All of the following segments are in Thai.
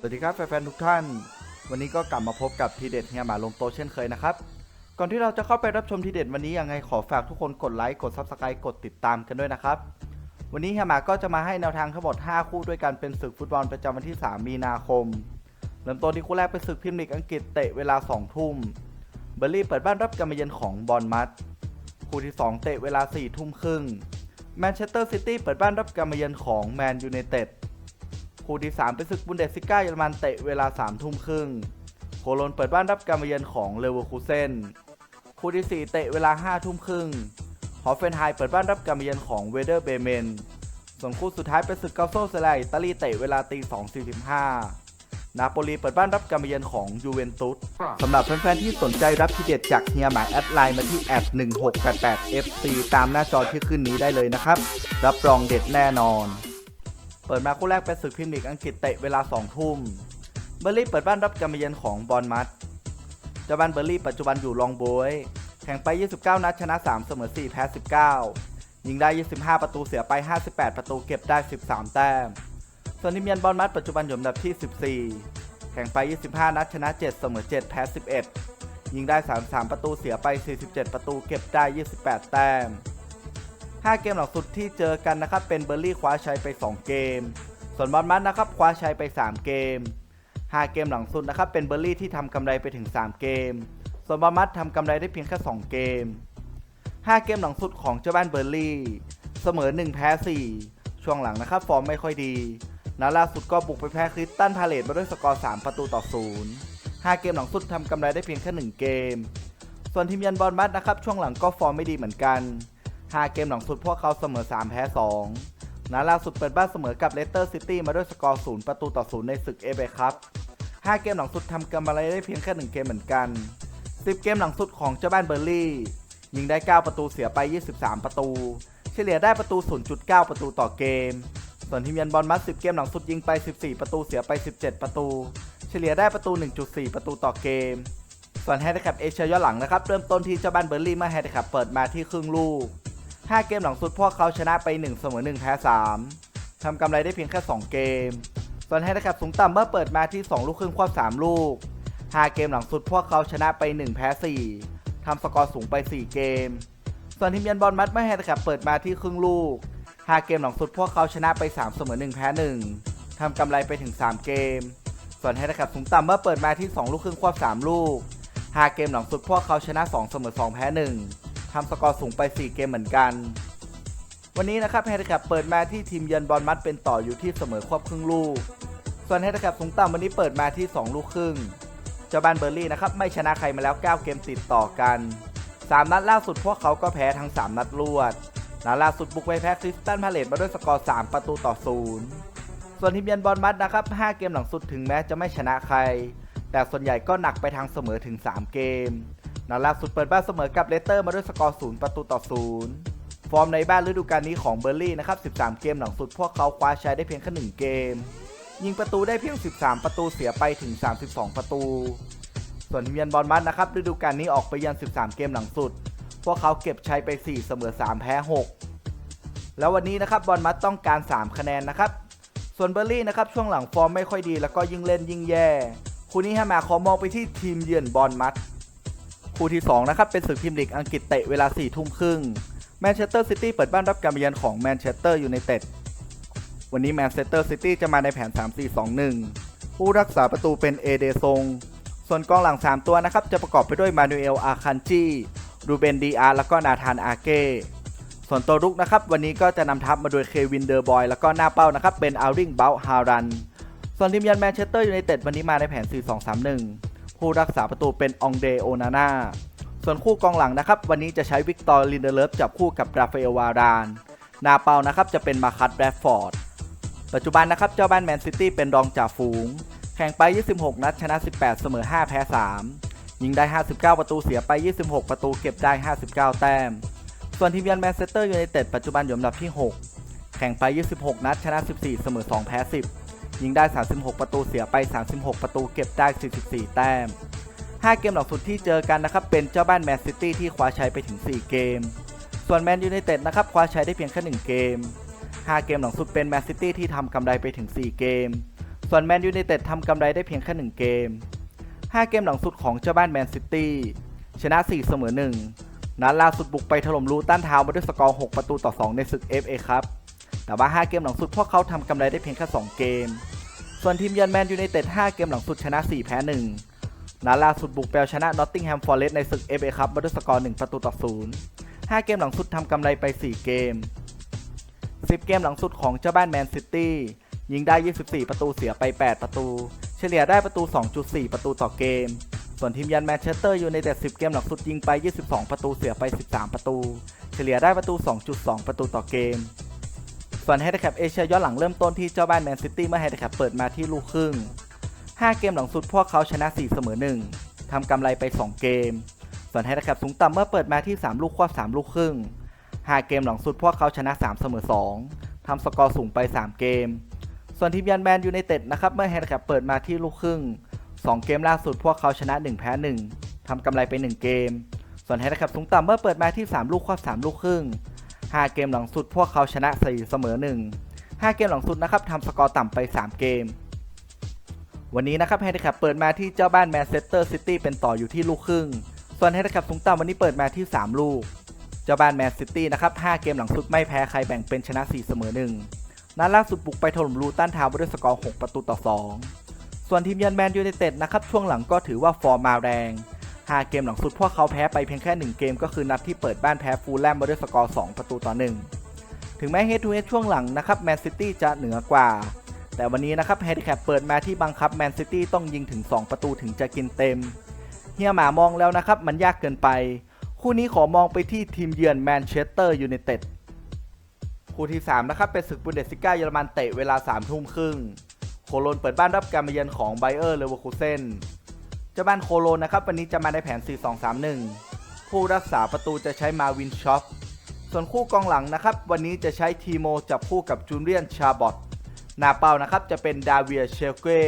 สวัสดีครับแฟนๆทุกท่าน วันนี้ก็กลับมาพบกับทีเด็ดเฮียหมาลงโตเช่นเคยนะครับ ก่อนที่เราจะเข้าไปรับชมทีเด็ดวันนี้ยังไงขอฝากทุกคนกดไลค์กดซับสไครต์กดติดตามกันด้วยนะครับ วันนี้เฮียหมาก็จะมาให้แนวทางทั้งหมด 5 คู่ด้วยกันเป็นศึกฟุตบอลประจำวันที่ 3 มีนาคม เริ่มต้นที่คู่แรกเป็นศึกพรีเมียร์ลีกอังกฤษเตะเวลา 2 ทุ่ม เบอร์ลี่เปิดบ้านรับการมาเยือนของบอลมัดคู่ที่ 2 เตะเวลา4ทุ่มครึ่งแมนเชสเตอร์ซิตี้เปิดบ้านรับการมาเยือนของแมนยูไนเต็ด คู่ที่ 3 เป็นศึกบุนเดสซิก้าเยอรมันเตะเวลา3ทุ่มครึ่ง โคโลนเปิดบ้านรับการมาเยือนของเลเวอร์คูเซนคู่ที่ 4 เตะเวลา5ทุ่มครึ่งฮอฟเฟนไฮเปิดบ้านรับการมาเยือนของเวเดอร์เบเมน ส่วนคู่สุดท้ายเป็นศึกเกาโซเซไลอิตาลีเตะเวลาตี2.45นาโปลีเปิดบ้านรับการมาเยือนของยูเวนตุสสำหรับแฟนๆที่สนใจรับทีเด็ดจากเฮียหมายแอดไลน์มาที่แอด1688 FC ตามหน้าจอที่ขึ้นนี้ได้เลยนะครับ รับรองเด็ดแน่นอน เปิดมาคู่แรกเป็นศึกพรีเมียร์ลีกอังกฤษเตะเวลา2ทุ่ม เบอร์ลี่เปิดบ้านรับการมาเยือนของบอลมัดเจ้าบ้านเบอร์ลี่ปัจจุบันอยู่ลองโบยแข่งไป 29 นัดชนะ 3 เสมอ 4 แพ้ 19 ยิงได้ 25 ประตูเสียไป 58 ประตูเก็บได้ 13 แต้ม ส่วนทีมเยือนบอลมัดปัจจุบันอยู่อันดับที่ 14 แข่งไป 25 นัดชนะ 7 เสมอ 7 แพ้ 11 ยิงได้ 33 ประตูเสียไป 47 ประตูเก็บได้ 28 แต้ม 5 เกมหลังสุดที่เจอกันนะครับเป็นเบอร์ลี่คว้าชัยไป 2 เกม ส่วนบอลมัดนะครับคว้าชัยไป 3 เกม 5 เกมหลังสุดนะครับเป็นเบอร์ลี่ที่ทำกำไรไปถึง 3 เกม ส่วนบอลมัดทำกำไรได้เพียงแค่ 2 เกม 5 เกมหลังสุดของเจ้าบ้านเบอร์ลี่ เสมอ 1 แพ้ 4 ช่วงหลังนะครับฟอร์มไม่ค่อยดีนัดล่าสุดก็บุกไปแพ้คริสตันพาเลตมาด้วยสกอร์ 3 ประตูต่อ 0 5 เกมหลังสุดทำกำไรได้เพียงแค่ 1 เกม ส่วนทีมยันบอลมัดนะครับช่วงหลังก็ฟอร์มไม่ดีเหมือนกัน 5 เกมหลังสุดพวกเขาเสมอ 3 แพ้ 2นัดล่าสุดเปิดบ้านเสมอกับเลสเตอร์ซิตี้มาด้วยสกอร์0ประตูต่อ0ในศึกเอเบครับ 5 เกมหลังสุดทำกำไรได้เพียงแค่ 1 เกมเหมือนกัน 10 เกมหลังสุดของเจ้าบ้านเบอร์ลี่ยิงได้ 9 ประตูเสียไป 23 ประตู เฉลี่ยได้ประตู 0.9 ประตูต่อเกม ส่วนทีมยันบอลมัด 10 เกมหลังสุดยิงไป 14 ประตูเสียไป 17 ประตู เฉลี่ยได้ประตู 1.4 ประตูต่อเกม ส่วนแฮนดิแคปเอเชียย้อนหลังนะครับ เริ่มต้นที่เจ้าบ้านเบอร์ลี่เมื่อแฮนดิแคปเปิดมาที่ครึ่งลูก 5 เกมหลังสุดพวกเขาชนะไป1เสมอ1แพ้3ทำกำไรได้เพียงแค่ 2 เกม ส่วนแฮนดิแคปสูงต่ำเมื่อเปิดมาที่ 2 ลูกครึ่งควบ3ลูก 5 เกมหลังสุดพวกเขาชนะไป 1 แพ้ 4ทำสกอร์สูงไป 4 เกม ส่วนทีมยันบอลมัดเมื่อแฮนดิแคปเปิดมาที่ครึ่งลูก 5 เกมหลังสุดพวกเขาชนะไป3เสมอ1แพ้1ทำกำไรไปถึง 3 เกม ส่วนแฮนดิแคปสูงต่ำเมื่อเปิดมาที่ 2 ลูกครึ่งควบ3ลูก 5 เกมหลังสุดพวกเขาชนะ2เสมอ2แพ้1 ทำสกอร์สูงไป 4 เกมเหมือนกัน วันนี้นะครับแฮนดิแคปเปิดมาที่ทีมเยือนบอลมัดเป็นต่ออยู่ที่เสมอควบครึ่งลูก ส่วนแฮนดิแคปสูงต่ำวันนี้เปิดมาที่ 2 ลูกครึ่งเจ้าบ้านเบอร์ลี่นะครับไม่ชนะใครมาแล้ว 9 เกมติดต่อกัน 3 นัดล่าสุดพวกเขาก็แพ้ทั้ง 3 นัดรวดนัดล่าสุดบุกไปแพ้คริสตันพาเลตมาด้วยสกอร์ 3 ประตูต่อ 0 ส่วนทีมเยือนบอลมัดนะครับ 5 เกมหลังสุดถึงแม้จะไม่ชนะใคร แต่ส่วนใหญ่ก็หนักไปทางเสมอถึง 3 เกม นัดล่าสุดเปิดบ้านเสมอกับเลสเตอร์มาด้วยสกอร์ 0 ประตูต่อ 0 ฟอร์มในบ้านฤดูกาลนี้ของเบอร์ลี่นะครับ 13 เกมหลังสุดพวกเขาคว้าชัยได้เพียงแค่1เกม ยิงประตูได้เพียง 13 ประตูเสียไปถึง 32 ประตู ส่วนทีมเยือนบอลมัดนะครับฤดูกาลนี้ออกไปเยือน13 เกมหลังสุด พวกเขาเก็บชัยไป 4 เสมอ 3 แพ้ 6 แล้ววันนี้นะครับบอลมัดต้องการ 3 คะแนนนะครับ ส่วนเบอร์ลี่นะครับช่วงหลังฟอร์มไม่ค่อยดีแล้วก็ยิ่งเล่นยิ่งแย่ คู่นี้ฮามาขอมองไปที่ทีมเยือนบอลมัด คู่ที่ 2 นะครับ เป็นศึกพรีเมียร์ลีกอังกฤษเตะเวลา4ทุ่มครึ่งแมนเชสเตอร์ซิตี้เปิดบ้านรับการมาเยือนของแมนเชสเตอร์ยูไนเต็ดวันนี้แมนเชสเตอร์ซิตี้จะมาในแผน 3-4-2-1 ผู้รักษาประตูเป็นเอเดซง ส่วนกองหลัง 3 ตัวนะครับ จะประกอบไปด้วยมานูเอลอาคันจีรูเบนดีอาร์แล้วก็นาธานอาเก้ส่วนตัวรุกนะครับ วันนี้ก็จะนำทัพมาโดยเควินเดอร์บอย แล้วก็หน้าเป้านะครับ เป็นอาริงเบลฮารัน ส่วนทีมยันแมนเชสเตอร์ยูไนเต็ดวันนี้มาในแผน 4-2-3-1 ผู้รักษาประตูเป็นองเดโอนาน่าส่วนคู่กองหลังนะครับ วันนี้จะใช้วิกตอร์ลินเดเลฟจับคู่กับราฟาเอลวารานนาเปานะครับจะเป็นมาคัตแบรดฟอร์ดปัจจุบันนะครับเจ้าบ้านแมนซิตี้เป็นรองจ่าฝูง แข่งไป 26 นัดชนะ 18 เสมอ 5 แพ้ 3 ยิงได้ 59 ประตูเสียไป 26 ประตูเก็บได้ 59 แต้ม ส่วนทีมยันแมนเชสเตอร์ยูไนเต็ดปัจจุบันอยู่อันดับที่ 6 แข่งไป 26 นัดชนะ 14 เสมอ 2 แพ้ 10 ยิงได้ 36 ประตูเสียไป 36 ประตูเก็บได้ 44 แต้ม 5 เกมหลังสุดที่เจอกันนะครับเป็นเจ้าบ้านแมนซิตี้ที่คว้าชัยไปถึง 4 เกม ส่วนแมนยูไนเต็ดนะครับคว้าชัยได้เพียงแค่ 1 เกม 5 เกมหลังสุดเป็นแมนซิตี้ที่ทำกำไรไปถึง 4 เกม ส่วนแมนยู i นเต็ดทำกำไรได้เพียงแค่ 1 เกม 5 เกมหลังสุดของเจ้าบ้านแมนซิตี้ชนะ 4 เสมอ 1 นัดล่าสุดบุกไปถล่มลูตันทาวน์มาด้วยสกอร์ 6 ประตูต่อ 2 ในศึก FA ครับแต่ว่า 5 เกมหลังสุดพวกเขาทำกำไรได้เพียงแค่ 2 เกม ส่วนทีมเยือนแมนยู i นเต็ด5เกมหลังสุดชนะ 4 แพ้ 1นัดล่าสุดบุกไปเอาชนะนอตติงแฮมฟอร์เรสต์ในศึก FA ครับด้วยสกอร์ 1 ประตูต่อ 0 5 เกมหลังสุดทำกำไรไป 4 เกม 10 เกมหลังสุดของเจ้าบ้านแมนซิตี้ยิงได้ 24 ประตูเสียไป 8 ประตู เฉลี่ยได้ประตู 2.4 ประตูต่อเกม ส่วนทีมยันแมนเชสเตอร์อยูไนเต็ด10 เกมหลังสุดยิงไป 22 ประตูเสียไป 13 ประตู เฉลี่ยได้ประตู 2.2 ประตูต่อเกม ส่วนเฮดแคปเอเชียย้อนหลังเริ่มต้นที่เจ้าบ้านแมนซิตี้เมื่อเฮดแคปเปิดมาที่ลูกครึ่ง 5 เกมหลังสุดพวกเขาชนะ 4 เสมอ 1 ทำกำไรไป 2 เกม ส่วนเฮดแคปสูงต่ำเมื่อเปิดมาที่ 3 ลูกควบ3 ลูกครึ่ง 5 เกมหลังสุดพวกเขาชนะ 3 เสมอ 2 ทำสกอร์สูงไป 3 เกม ส่วนทีมยันแมนยูไนเต็ดนะครับเมื่อแฮนด์แคปเปิดมาที่ลูกครึ่ง 2 เกมล่าสุดพวกเขาชนะ 1 แพ้ 1ทำกำไรไป 1 เกม ส่วนแฮนด์แคปสูงต่ำเมื่อเปิดมาที่ 3 ลูกควบ3 ลูกครึ่ง 5 เกมหลังสุด พวกเขาชนะ4เสมอ 1 5 เกมหลังสุดนะครับทำสกอร์ต่ำไป 3 เกม วันนี้นะครับแฮนด์แคปเปิดมาที่เจ้าบ้านแมนเชสเตอร์ซิตี้เป็นต่ออยู่ที่ลูกครึ่ง ส่วนแฮนด์แคปสูงต่ำวันนี้เปิดมาที่ 3 ลูก เจ้าบ้านแมนซิตี้นะครับ 5 เกมหลังสุดไม่แพ้ใครแบ่งเป็นชนะ 4 เสมอ 1 นัดล่าสุดบุกไปถล่มลูตันทาวด้วยสกอร์ 6 ประตูต่อ 2 ส่วนทีมเยือนแมนยูไนเต็ดนะครับช่วงหลังก็ถือว่าฟอร์มมาแรง 5 เกมหลังสุดพวกเขาแพ้ไปเพียงแค่ 1 เกมก็คือนัดที่เปิดบ้านแพ้ฟูลแลมมาด้วยสกอร์ 2 ประตูต่อ 1 ถึงแม้เฮดทูเฮดช่วงหลังนะครับแมนซิตี้จะเหนือกว่า แต่วันนี้นะครับแฮดแคปเปิดมาที่บังคับแมนซิตี้ต้องยิงถึง 2 ประตูถึงจะกินเต็ม เฮียหมามองแล้วนะครับมันยากเกินไป คู่นี้ขอมองไปที่ทีมเยือนแมนเชสเตอร์ยูไนเต็ดคู่ที่ 3 นะครับ เป็นศึกบุนเดสซิก้าเยอรมันเตะเวลา3ทุ่มครึ่ง โคโลนเปิดบ้านรับการมาเยือนของไบเออร์เลเวอร์คูเซน จ้าบ้านโคโลนะครับ วันนี้จะมาในแผน 4-2-3-1 ผู้รักษาประตูจะใช้มาวินช็อป ส่วนคู่กองหลังนะครับ วันนี้จะใช้ทีโมจับคู่กับจูเลียนชาบอตหน้าเป้านะครับจะเป็นดาเวียเชลเก้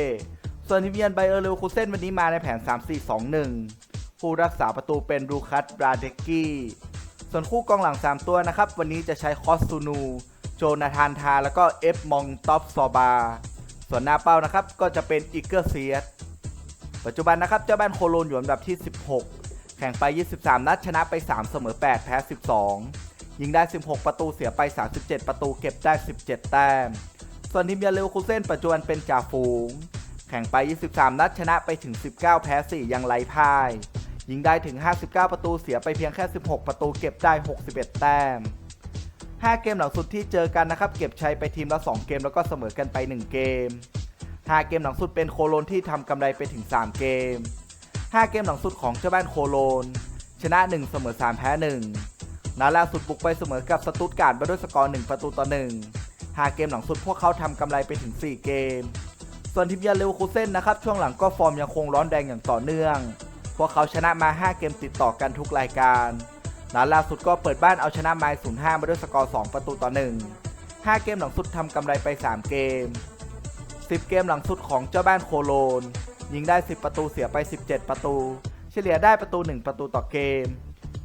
ส่วนทีมเยือนไบเออร์เลวคูเซนวันนี้มาในแผน 3-4-2-1 ผู้รักษาประตูเป็นรูคัสบราเดกกี้ส่วนคู่กองหลัง 3 ตัวนะครับ วันนี้จะใช้คอสตูนู โจนาธานทา แล้วก็เอฟมองท็อปซอบา ส่วนหน้าเป้านะครับก็จะเป็นอิกเกอร์เซียส ปัจจุบันนะครับเจ้าบ้านโคโลนอยู่อันดับที่ 16 แข่งไป 23 นัดชนะไป 3 เสมอ 8 แพ้ 12 ยิงได้ 16 ประตูเสียไป 37 ประตูเก็บได้ 17 แต้ม ส่วนทีมยาเลวคูเซนปัจจุบันเป็นจ่าฝูง แข่งไป 23 นัดชนะไปถึง 19 แพ้ 4 ยังไร้พ่าย ยิงได้ถึง 59 ประตูเสียไปเพียงแค่ 16 ประตูเก็บได้ 61 แต้ม 5 เกมหลังสุดที่เจอกันนะครับเก็บชัยไปทีมละ 2 เกมแล้วก็เสมอกันไป 1 เกม 5 เกมหลังสุดเป็นโคโลนที่ทำกำไรไปถึง 3 เกม 5 เกมหลังสุดของเจ้าบ้านโคโลน ชนะ 1 เสมอ 3 แพ้1นัดล่าสุดบุกไปเสมอกับสตุตการ์ดมาด้วยสกอร์ 1 ประตูต่อ 1 5 เกมหลังสุดพวกเขาทำกำไรไปถึง 4 เกม ส่วนทีมยาเลวคูเซ่นนะครับ ช่วงหลังก็ฟอร์มยังคงร้อนแรงอย่างต่อเนื่อง พวกเขาชนะมา 5 เกมติดต่อกันทุกรายการนัดล่าสุดก็เปิดบ้านเอาชนะไมล์05มาด้วยสกอร์ 2 ประตูต่อ 1 5 เกมหลังสุดทำกำไรไป 3 เกม 10 เกมหลังสุดของเจ้าบ้านโคโลน ยิงได้ 10 ประตูเสียไป 17 ประตู เฉลี่ยได้ประตู 1 ประตูต่อเกม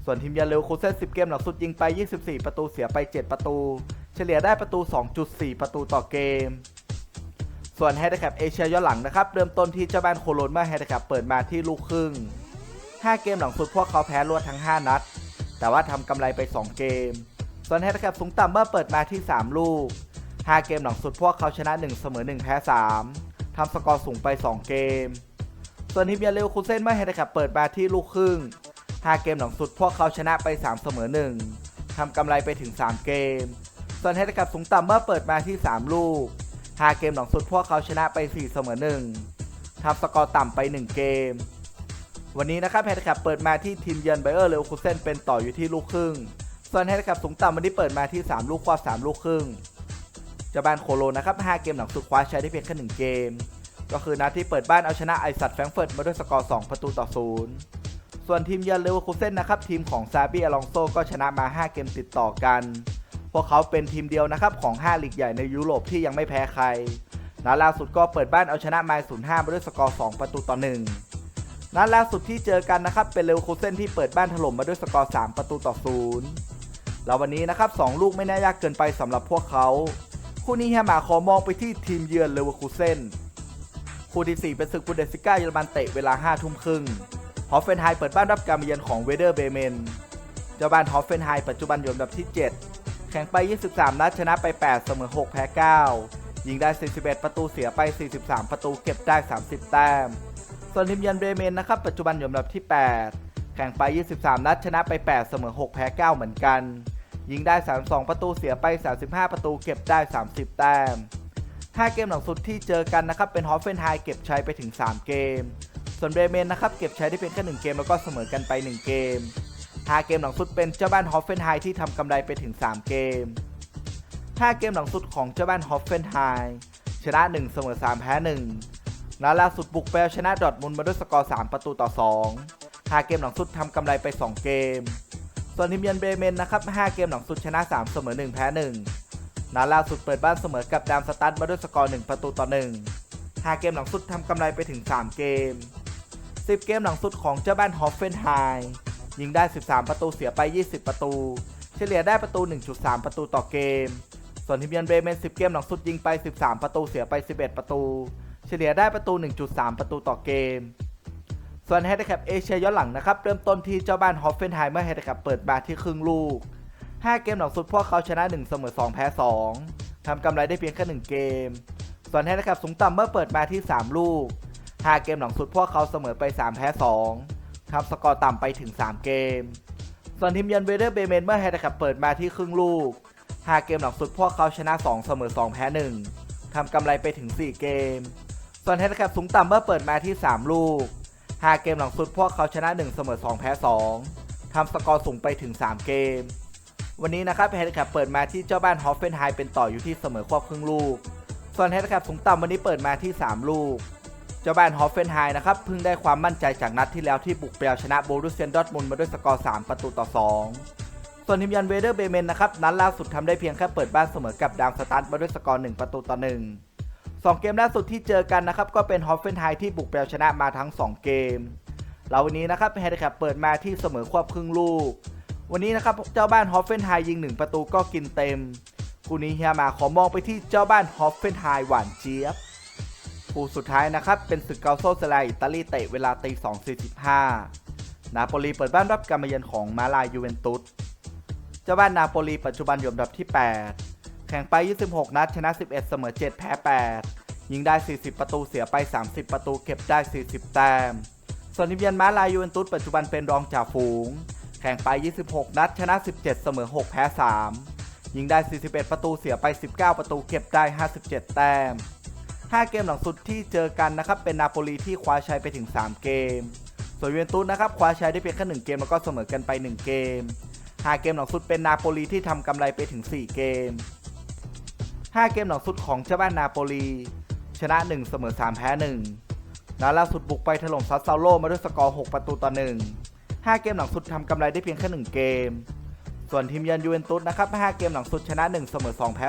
ส่วนทีมยาเลวคูเซ่น10 เกมหลังสุดยิงไป 24 ประตูเสียไป 7 ประตู เฉลี่ยได้ประตู 2.4 ประตูต่อเกม ส่วนแฮดแคปเอเชียย้อนหลังนะครับเริ่มต้นที่เจ้าบ้านโคโลนเมื่อแฮดแคปเปิดมาที่ลูกครึ่ง 5 เกมหลังสุดพวกเขาแพ้รวดทั้ง 5 นัด แต่ว่าทำกำไรไป 2 เกม ส่วนแฮดแคปสูงต่ำเมื่อเปิดมาที่ 3 ลูก 5 เกมหลังสุดพวกเขาชนะ 1 เสมอ 1 แพ้ 3 ทำสกอร์สูงไป 2 เกม ส่วนทีมยาเลวคูเซนเมื่อแฮดแคปเปิดมาที่ลูกครึ่ง 5 เกมหลังสุดพวกเขาชนะไป 3 เสมอ 1 ทำกำไรไปถึง 3 เกม ส่วนแฮดแคปสูงต่ำเมื่อเปิดมาที่ 3 ลูก 5 เกมหลังสุดพวกเขาชนะไป 4 เสมอ 1 ทำสกอร์ต่ำไป 1 เกม วันนี้นะครับแฮดแคปเปิดมาที่ทีมเยือนไบเออร์เลวคูเซนเป็นต่ออยู่ที่ลูกครึ่ง ส่วนแฮดแคปสูงต่ำวันนี้เปิดมาที่ 3 ลูกควา3ลูกครึ่ง จ้าบ้านโคโลนะครับ5เกมหลังสุดคว้าชัยได้เพียงแค่1เกม ก็คือนัดที่เปิดบ้านเอาชนะไอซัตแฟรงเฟิร์ตมาด้วยสกอร์2ประตูต่อ0ส่วนทีมเยือนเลเวอร์คูเซนนะครับทีมของซาบีอลองโซก็ชนะมา 5 เกมติดต่อกัน พวกเขาเป็นทีมเดียวนะครับของ 5 ลีกใหญ่ในยุโรปที่ยังไม่แพ้ใครนัดล่าสุดก็เปิดบ้านเอาชนะไมล์05มาด้วยสกอร์2ประตูต่อ1นัดล่าสุดที่เจอกันนะครับเป็นเลเวอร์คูเซนที่เปิดบ้านถล่มมาด้วยสกอร์3ประตูต่อ0แล้ววันนี้นะครับ2ลูกไม่น่ายากเกินไปสำหรับพวกเขา คู่นี้แฮมาขอมองไปที่ทีมเยือนเลเวอร์คูเซนคู่ที่ 4 เป็นศึกบุนเดสซิก้าเยอรมันเตะเวลา5ทุ่มครึ่งฮอฟเฟนไฮเปิดบ้านรับการมาเยือนของเวเดอร์เบเมน เจ้าบ้านฮอฟเฟนไฮปัจจุบันอยู่อันดับที่ 7 แข่งไป 23 นัดชนะไป 8 เสมอ 6 แพ้ 9 ยิงได้ 41 ประตูเสียไป 43 ประตูเก็บได้ 30 แต้ม ส่วนทีมเยือนเบเมนนะครับปัจจุบันอยู่อันดับที่ 8 แข่งไป 23 นัดชนะไป 8 เสมอ 6 แพ้ 9 เหมือนกัน ยิงได้ 32 ประตูเสียไป 35 ประตูเก็บได้ 30 แต้ม 5 เกมหลังสุดที่เจอกันนะครับเป็นฮอฟเฟนไฮเก็บชัยไปถึง 3 เกม ส่วนเบรเมนนะครับเก็บชัยได้เพียงแค่ 1 เกมแล้วก็เสมอกันไป 1 เกม 5 เกมหลังสุดเป็นเจ้าบ้านฮอฟเฟนไฮที่ทำกำไรไปถึง 3 เกม 5 เกมหลังสุดของเจ้าบ้านฮอฟเฟนไฮชนะ 1 เสมอ 3 แพ้1และล่าสุดบุกไปเอาชนะดอทมุนมาด้วยสกอร์ 3 ประตูต่อ 2 5 เกมหลังสุดทำกำไรไป 2 เกม ส่วนทีมเยือนเบเมนนะครับ 5 เกมหลังสุดชนะ 3 เสมอ 1 แพ้ 1นัดล่าสุดเปิดบ้านเสมอกับดามสตัดมาด้วยสกอร์ 1 ประตูต่อ 1 5 เกมหลังสุดทำกำไรไปถึง 3 เกม 10 เกมหลังสุดของเจ้าบ้านฮอฟเฟนไฮยิงได้ 13 ประตูเสียไป 20 ประตู เฉลี่ยได้ประตู 1.3 ประตูต่อเกม ส่วนทีมเยือนเบเมน 10 เกมหลังสุดยิงไป 13 ประตูเสียไป 11 ประตู เฉลี่ยได้ประตู 1.3 ประตูต่อเกม ส่วนเฮดแคปเอเชียย้อนหลังนะครับ เริ่มต้นที่เจ้าบ้านฮอฟเฟนไฮเมื่อเฮดแคปเปิดมาที่ครึ่งลูก 5 เกมหลังสุดพวกเขาชนะ 1 เสมอ 2 แพ้ 2 ทำกำไรได้เพียงแค่ 1 เกม ส่วนเฮดแคปสูงต่ำเมื่อเปิดมาที่ 3 ลูก 5 เกมหลังสุดพวกเขาเสมอไป 3 แพ้ 2 ทำสกอร์ต่ำไปถึง 3 เกม ส่วนทีมเยือนเวเดอร์เบเมนเมื่อเฮดแคปเปิดมาที่ครึ่งลูก 5 เกมหลังสุดพวกเขาชนะ 2 เสมอ 2 แพ้ 1ทำกำไรไปถึง 4 เกม ส่วนเฮดแคปสูงต่ำเมื่อเปิดมาที่ 3 ลูก 5 เกมหลังสุดพวกเขาชนะ 1 เสมอ 2 แพ้ 2 ทำสกอร์สูงไปถึง 3 เกม วันนี้นะครับเฮดแคปเปิดมาที่เจ้าบ้านฮอฟเฟนไฮเป็นต่ออยู่ที่เสมอควบครึ่งลูก ส่วนเฮดแคปสูงต่ำวันนี้เปิดมาที่ 3 ลูก เจ้าบ้านฮอฟเฟนไฮนะครับเพิ่งได้ความมั่นใจจากนัดที่แล้วที่บุกไปเอาชนะโบรุสเซียนดอทมุนมาด้วยสกอร์ 3 ประตูต่อ 2 ส่วนทีมยันเวเดอร์เบเมนนะครับนัดล่าสุดทำได้เพียงแค่เปิดบ้านเสมอกับดามสตันมาด้วยสกอร์ 1 ประตูต่อ 1 2 เกมล่าสุดที่เจอกันนะครับก็เป็นฮอฟเฟนไฮที่บุกไปเอาชนะมาทั้ง 2 เกมเราวันนี้นะครับเฮดแคปเปิดมาที่เสมอควบครึ่งลูก วันนี้นะครับเจ้าบ้านฮอฟเฟนไฮยิง 1 ประตูก็กินเต็มคู่นี้เฮียมาขอมองไปที่เจ้าบ้านฮอฟเฟนไฮหวานเจี๊ยบคู่สุดท้ายนะครับเป็นศึกเกาโซเซลาอิตาลีเตะเวลาตี2.45 นาโปลีเปิดบ้านรับการมาเยือนของมาลายยูเวนตุส เจ้าบ้านนาโปลีปัจจุบันอยู่อันดับที่ 8 แข่งไป 26 นัดชนะ 11 เสมอ 7 แพ้ 8 ยิงได้ 40 ประตูเสียไป 30 ประตูเก็บได้ 40 แต้ม ส่วนทีมเยือนมาลายยูเวนตุสปัจจุบันเป็นรองจ่าฝูง แข่งไป 26 นัดชนะ 17 เสมอ 6 แพ้ 3 ยิงได้ 41 ประตูเสียไป 19 ประตูเก็บได้ 57 แต้ม 5 เกมหลังสุดที่เจอกันนะครับเป็นนาโปลีที่คว้าชัยไปถึง 3 เกม ส่วนยูเวนตุสนะครับคว้าชัยได้เพียงแค่1เกมแล้วก็เสมอกันไป 1 เกม 5 เกมหลังสุดเป็นนาโปลีที่ทำกำไรไปถึง 4 เกม 5 เกมหลังสุดของเจ้าบ้านนาโปลี ชนะ 1 เสมอ 3 แพ้1นัดล่าสุดบุกไปถล่มซัสซาโลมาด้วยสกอร์ 6 ประตูต่อ 1 5 เกมหลังสุดทำกำไรได้เพียงแค่ 1 เกม ส่วนทีมเยือนยูเวนตุสนะครับ 5 เกมหลังสุดชนะ 1 เสมอ 2 แพ้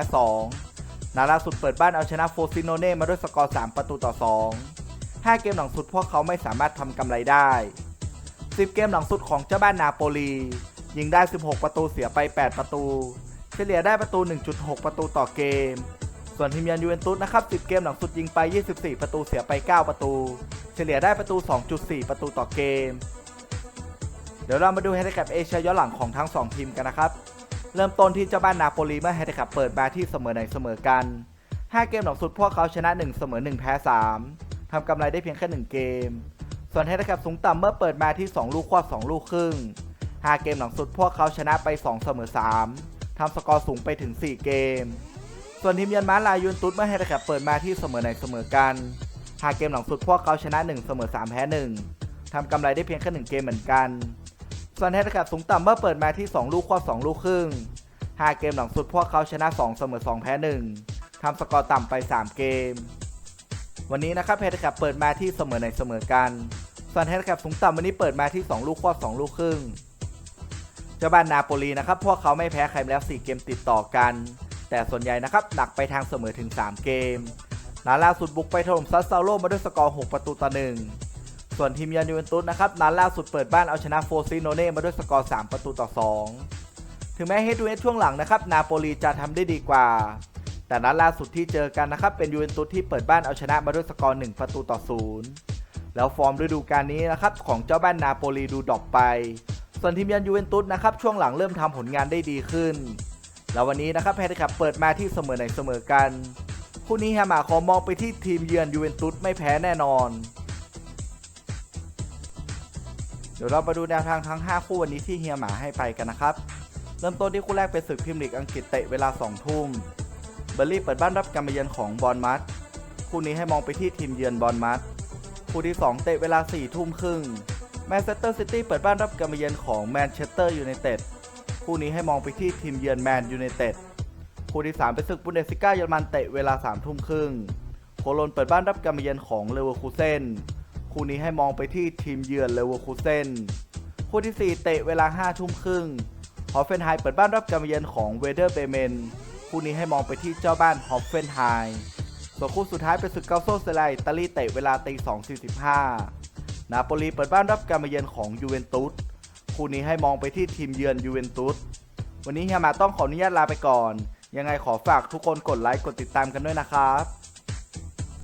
2นัดล่าสุดเปิดบ้านเอาชนะโฟซิโนเน่มาด้วยสกอร์ 3 ประตูต่อ 2 5 เกมหลังสุดพวกเขาไม่สามารถทำกำไรได้ 10 เกมหลังสุดของเจ้าบ้านนาโปลี ยิงได้ 16 ประตูเสียไป 8 ประตู เฉลี่ยได้ประตู 1.6 ประตูต่อเกม ส่วนทีมเยือนยูเวนตุสนะครับ 10 เกมหลังสุดยิงไป 24 ประตูเสียไป 9 ประตู เฉลี่ยได้ประตู 2.4 ประตูต่อเกม เดี๋ยวเรามาดูเฮดแคปเอเชียย้อนหลังของทั้ง 2 ทีมกันนะครับ เริ่มต้นที่เจ้าบ้านนาโปลีเมื่อเฮดแคปเปิดมาที่เสมอในเสมอกัน 5 เกมหลังสุดพวกเขาชนะ 1 เสมอ 1 แพ้ 3 ทำกำไรได้เพียงแค่ 1 เกม ส่วนเฮดแคปสูงต่ำเมื่อเปิดมาที่ 2 ลูกควบ2ลูกครึ่ง 5 เกมหลังสุดพวกเขาชนะไป 2 เสมอ 3ทำสกอร์สูงไปถึง 4 เกม ส่วนทีมเยือนมาลายยูนตุสเมื่อเฮดแคปเปิดมาที่เสมอในเสมอกัน5เกมหลังสุดพวกเขาชนะ 1 เสมอ 3 แพ้ 1 ทำกำไรได้เพียงแค่1เกมเหมือนกัน ส่วนเฮดแคปสูงต่ำเมื่อเปิดมาที่ 2 ลูกควบ2ลูกครึ่ง5เกมหลังสุดพวกเขาชนะ 2 เสมอ 2 แพ้ 1 ทำสกอร์ต่ำไป 3 เกม วันนี้นะครับเฮดแคปเปิดมาที่เสมอในเสมอกัน ส่วนเฮดแคปสูงต่ำวันนี้เปิดมาที่ 2 ลูกควบ2ลูกครึ่งเจ้าบ้านนาโปลีนะครับพวกเขาไม่แพ้ใครแล้ว 4 เกมติดต่อกัน แต่ส่วนใหญ่นะครับหนักไปทางเสมอถึง 3 เกมนัดล่าสุดบุกไปถล่มซัสซาโลมาด้วยสกอร์ 6 ประตูต่อ 1 ส่วนทีมยานยูเวนตุสนะครับนัดล่าสุดเปิดบ้านเอาชนะโฟซิโนเน่มาด้วยสกอร์ 3 ประตูต่อ 2 ถึงแม้เฮดูเฮดช่วงหลังนะครับนาโปลีจะทำได้ดีกว่า แต่นัดล่าสุดที่เจอกันนะครับเป็นยูเวนตุสที่เปิดบ้านเอาชนะมาด้วยสกอร์ 1 ประตูต่อศูนย์แล้วฟอร์มฤดูกาลนี้นะครับของเจ้าบ้านนาโปลีดูดรอปไป ส่วนทีมยันยูเวนตุสนะครับช่วงหลังเริ่มทำผลงานได้ดีขึ้น แล้ววันนี้นะครับแพทย์ครับเปิดมาที่เสมอไหนเสมอกันคู่นี้แฮมาขอมองไปที่ทีมเยือนยูเวนตุสไม่แพ้แน่นอน เดี๋ยวเรามาดูแนวทางทั้ง 5 คู่วันนี้ที่เฮียหมาให้ไปกันนะครับ เริ่มต้นที่คู่แรกเป็นศึกพรีเมียร์ลีกอังกฤษเตะเวลา 2 ทุ่ม เบอร์ลี่เปิดบ้านรับการมาเยือนของบอลมัสคู่นี้ให้มองไปที่ทีมเยือนบอลมัสคู่ที่ 2 เตะเวลา4ทุ่มครึ่งแมนเชสเตอร์ซิตี้เปิดบ้านรับการมาเยือนของแมนเชสเตอร์ยูไนเต็ด คู่นี้ให้มองไปที่ทีมเยือนแมนยูไนเต็ดคู่ที่ 3 เป็นศึกบุนเดสซิก้าเยอรมันเตะเวลา3ทุ่มครึ่งโคโลนเปิดบ้านรับการมาเยือนของเลเวอร์คูเซนคู่นี้ให้มองไปที่ทีมเยือนเลเวอร์คูเซนคู่ที่ 4 เตะเวลา5ทุ่มครึ่งฮอฟเฟนไฮเปิดบ้านรับการมาเยือนของเวเดอร์เบเมนคู่นี้ให้มองไปที่เจ้าบ้านฮอฟเฟนไฮส่วนคู่สุดท้ายเป็นศึกเกาโซเซไลอิตาลีเตะเวลาตี2.45นาโปลีเปิดบ้านรับการมาเยือนของยูเวนตุส คู่นี้ให้มองไปที่ทีมเยือนยูเวนตุสวันนี้เฮียมาต้องขออนุญาตลาไปก่อน ยังไงขอฝากทุกคนกดไลค์กดติดตามกันด้วยนะครับ